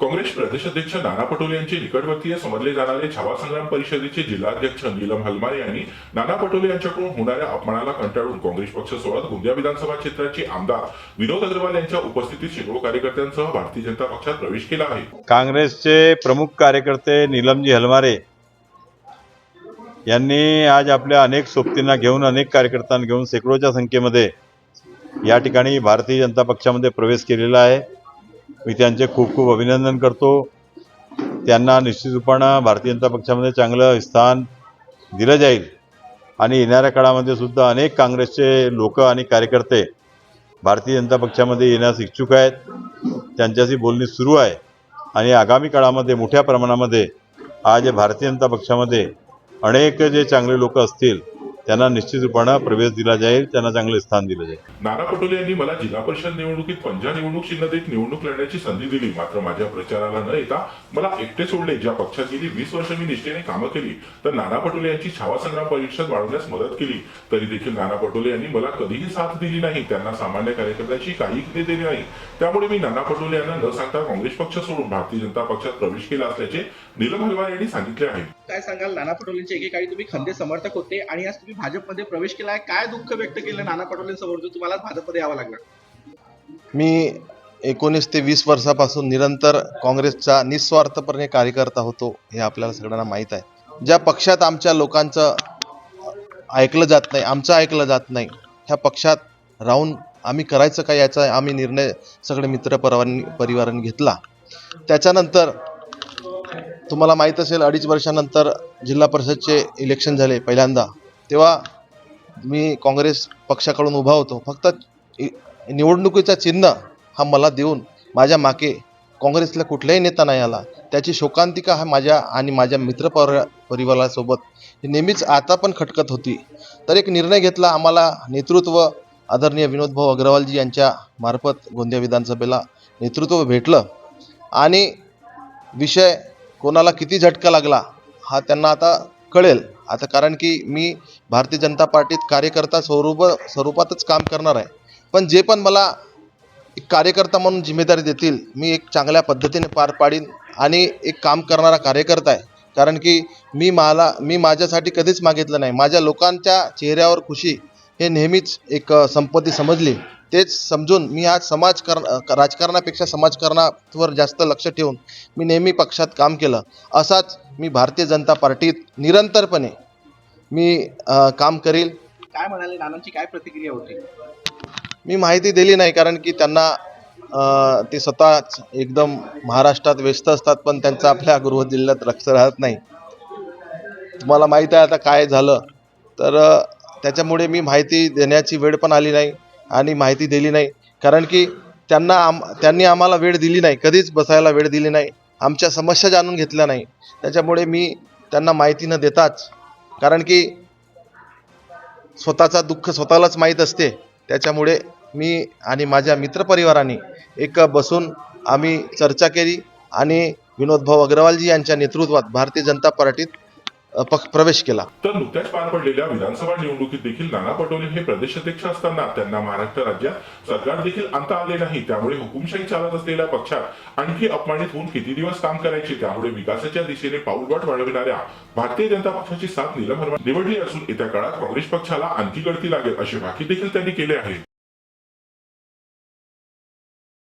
काँग्रेस प्रदेशाध्यक्ष नाना पटोले यांचे निकटवर्तीय समजले जाणारे छावा संग्राम परिषदेचे जिल्हाध्यक्ष नीलम हलमारे यांनी नाना पटोले यांच्याकडून होणाऱ्या अपमानाला कंटाळून काँग्रेस पक्ष सोडत गोंदिया विधानसभा क्षेत्राचे आमदार विनोद अग्रवाल यांच्या उपस्थितीत शेकडो कार्यकर्त्यांसह भारतीय जनता पक्षात प्रवेश केला आहे. काँग्रेसचे प्रमुख कार्यकर्ते नीलमजी हलमारे यांनी आज आपल्या अनेक सोबतींना घेऊन अनेक कार्यकर्त्यांना घेऊन शेकडोच्या संख्येमध्ये या ठिकाणी भारतीय जनता पक्षामध्ये प्रवेश केलेला आहे. मी त्यांचे खूप खूप अभिनंदन करतो. त्यांना निश्चित रूपानं भारतीय जनता पक्षामध्ये चांगलं स्थान दिलं जाईल. आणि येणाऱ्या काळामध्ये सुद्धा अनेक काँग्रेसचे लोक आणि कार्यकर्ते भारतीय जनता पक्षामध्ये येण्यास इच्छुक आहेत. त्यांच्याशी बोलणी सुरू आहे. आणि आगामी काळामध्ये मोठ्या प्रमाणामध्ये आज भारतीय जनता पक्षामध्ये अनेक जे चांगले लोक असतील त्यांना निश्चित रूपानं प्रवेश दिला जाईल त्यांना चांगले स्थान दिलं जाईल. नाना पटोले यांनी मला जिल्हा परिषद निवडणुकीत पंजा निवडणूक चिन्ह देत निवडणूक लढण्याची संधी दिली. मात्र माझ्या प्रचाराला न येता मला एकटे सोडले. ज्या पक्षात गेली वीस वर्ष मी निष्ठेने कामं केली. तर नाना पटोले यांची छावा संग्राम परिषद वाढवण्यास मदत केली. तरी देखील नाना पटोले यांनी मला कधीही साथ दिली नाही. त्यांना सामान्य कार्यकर्त्यांची काही दिली नाही. त्यामुळे मी नाना पटोले यांना न सांगता काँग्रेस पक्ष सोडून भारतीय जनता पक्षात प्रवेश केला असल्याचे नीलम हलवार यांनी सांगितले आहे. काय सांगाल? नाना पटोलेंचे एकेकाळी तुम्ही खंदे समर्थक होते आणि आज तुम्ही भाजपमध्ये प्रवेश केलाय काय दुःख व्यक्त केलं नाना पटोलेंसमोर? तुम्हाला भाजपमध्ये यावं लागलं. मी एकोणीस ते वीस वर्षापासून निरंतर काँग्रेसचा निस्वार्थपणे कार्यकर्ता होतो हे आपल्याला सगळ्यांना माहीत आहे. ज्या पक्षात आमच्या लोकांचं ऐकलं जात नाही आमचं ऐकलं जात नाही ह्या पक्षात राहून आम्ही करायचं काय याचा आम्ही निर्णय सगळे मित्र परिवारांनी परिवारांनी घेतला. त्याच्यानंतर तुम्हाला माहीत असेल अडीच वर्षानंतर जिल्हा परिषदचे इलेक्शन झाले पहिल्यांदा. तेव्हा मी काँग्रेस पक्षाकडून उभा होतो. फक्त निवडणुकीचा चिन्ह हा मला देऊन माझ्या मागे काँग्रेसला कुठलाही नेता नाही आला. त्याची शोकांतिका हा माझ्या आणि माझ्या मित्र परिवारासोबत नेहमीच आता पण खटकत होती. तर एक निर्णय घेतला आम्हाला नेतृत्व आदरणीय विनोदभाऊ अग्रवालजी यांच्या मार्फत गोंदिया विधानसभेला नेतृत्व भेटलं. आणि विषय कोणाला किती झटका लागला हा त्यांना आता कळेल. आता कारण की मी भारतीय जनता पार्टीत कार्यकर्ता स्वरूप स्वरूपातच काम करणार आहे. पण जे पण मला एक कार्यकर्ता म्हणून जिम्मेदारी देतील मी एक चांगल्या पद्धतीने पार पाडीन आणि एक काम करणारा कार्यकर्ता आहे. कारण की मी मला मी माझ्यासाठी कधीच मागितलं नाही. माझ्या लोकांच्या चेहऱ्यावर खुशी हे नेहमीच एक संपत्ती समजली. तेच समजून मी आज समाज कर राजकारणापेक्षा समाजकारणावर जास्त लक्ष ठेवून मी नेहमी पक्षात काम केलं. असाच मी भारतीय जनता पार्टीत निरंतरपणे मी अ, काम करील. काय म्हणाले? नानांची काय प्रतिक्रिया होती? मी माहिती दिली नाही कारण की त्यांना अ, ते स्वतःच एकदम महाराष्ट्रात व्यस्त असतात पण त्यांचं आपल्या गृह जिल्ह्यात लक्ष राहत नाही. तुम्हाला माहीत आहे आता काय झालं. तर अ, त्याच्यामुळे मी माहिती देण्याची वेळ पण आली नाही. आणि माहिती दिली नाही. कारण की त्यांना आम त्यांनी आम्हाला वेळ दिली नाही. कधीच बसायला वेळ दिली नाही. आमच्या समस्या जाणून घेतल्या नाही. त्याच्यामुळे मी त्यांना माहिती न देताच कारण की स्वतःचा दुःख स्वतःलाच माहीत असते. त्याच्यामुळे मी आणि माझ्या मित्रपरिवाराने एक बसून आम्ही चर्चा केली आणि विनोदभाऊ अग्रवालजी यांच्या नेतृत्वात भारतीय जनता पार्टीत प्रवेश केला. तर नुकत्याच पार पडलेल्या विधानसभा निवडणुकीत देखील नाना पटोले हे प्रदेशाध्यक्ष असताना त्यांना महाराष्ट्र राज्यात सरकार देखील आणता आले नाही. त्यामुळे हुकुमशाही चालत असलेल्या पक्षात आणखी अपमानित होऊन किती दिवस काम करायचे? त्यामुळे विकासाच्या दिशेने पाऊलवाट वाढविणाऱ्या भारतीय जनता पक्षाची साथ नीलम निवडली असून येत्या काळात काँग्रेस पक्षाला आणखी गळती लागेल अशी भाकी देखील त्यांनी केले आहे.